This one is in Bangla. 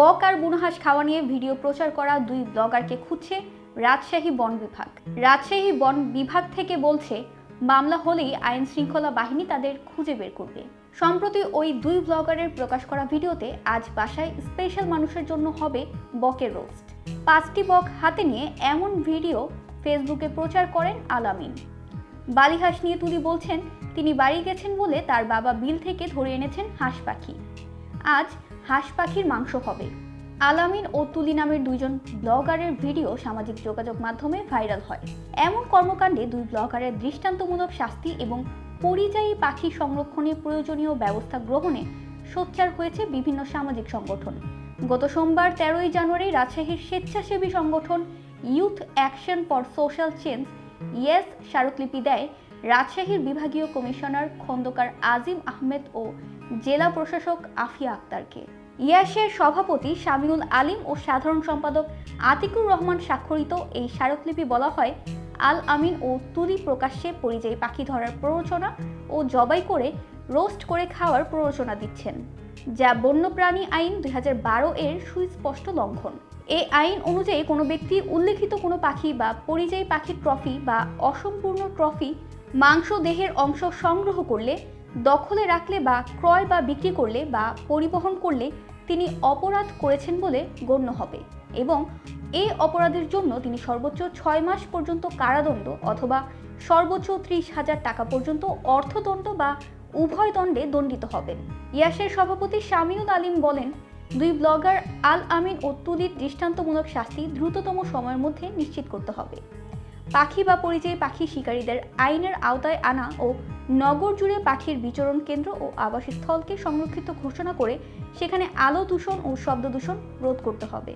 বক আর বুনহাস খাওয়া নিয়ে ভিডিও প্রচার করা দুই ব্লগারকে খুঁজছে রাজশাহী বন বিভাগ। রাজশাহী বন বিভাগ থেকে বলছে, মামলা হলেই আইন শৃঙ্খলা বাহিনী তাদের খুঁজে বের করবে। সম্প্রতি ওই দুই ব্লগারের প্রকাশ করা ভিডিওতে আজ বাসায় স্পেশাল মানুষের জন্য হবে বকের রোস্ট। পাঁচটি বক হাতে নিয়ে এমন ভিডিও ফেসবুকে প্রচার করেন আলামিন। বালিহাঁস নিয়ে তুলি বলছেন, তিনি বাড়ি গেছেন বলে তার বাবা বিল থেকে ধরে এনেছেন হাঁস পাখি। আজ হাঁস পাখির মাংস হবে। আলামিন ও তুলি নামের দুইজন ব্লগারের ভিডিও সামাজিক যোগাযোগ মাধ্যমে ভাইরাল হয়। এমন কর্মকাণ্ডে দুই ব্লগারের দৃষ্টান্তমূলক শাস্তি এবং পরিযায়ী পাখি সংরক্ষণে প্রয়োজনীয় ব্যবস্থা গ্রহণে সোচ্চার হয়েছে বিভিন্ন সামাজিক সংগঠন। গত সোমবার তেরোই জানুয়ারি রাজশাহীর স্বেচ্ছাসেবী সংগঠন youth action for social change YES স্মারকলিপি দেয় রাজশাহীর বিভাগীয় কমিশনার খন্দকার আজিম আহমেদ ও জেলা প্রশাসক আফিয়া আক্তারকে। ইয়াসের সভাপতি শামিউল আলিম ও সাধারণ সম্পাদক আতিকুর রহমান স্বাক্ষরিত এই স্মারকলিপি বলা হয় আল আমিন ও তুলি প্রকাশ্যে পরিযায়ী পাখি ধরার প্ররোচনা ও জবাই করে রোস্ট করে খাওয়ার প্ররোচনা দিচ্ছেন, যা বন্যপ্রাণী আইন দুই হাজার বারো এর সুস্পষ্ট লঙ্ঘন। এই আইন অনুযায়ী কোনো ব্যক্তি উল্লেখিত কোনো পাখি বা পরিযায়ী পাখির ট্রফি বা অসম্পূর্ণ ট্রফি মাংস দেহের অংশ সংগ্রহ করলে দখলে রাখলে বা ক্রয় বা বিক্রি করলে বা পরিবহন করলে তিনি অপরাধ করেছেন বলে গণ্য হবে এবং এই অপরাধের জন্য তিনি সর্বোচ্চ ছয় মাস পর্যন্ত কারাদণ্ড অথবা সর্বোচ্চ ত্রিশ হাজার টাকা পর্যন্ত অর্থদণ্ড বা উভয় দণ্ডে দণ্ডিত হবেন। ইয়াসের সভাপতি শামিউল আলিম বলেন, দুই ব্লগার আল আমিন ও তুলির দৃষ্টান্তমূলক শাস্তি দ্রুততম সময়ের মধ্যে নিশ্চিত করতে হবে। পাখি বা পরিযায়ী পাখি শিকারীদের আইনের আওতায় আনা ও নগর জুড়ে পাখির বিচরণ কেন্দ্র ও আবাসস্থলকে সংরক্ষিত ঘোষণা করে সেখানে আলো দূষণ ও শব্দ দূষণ রোধ করতে হবে।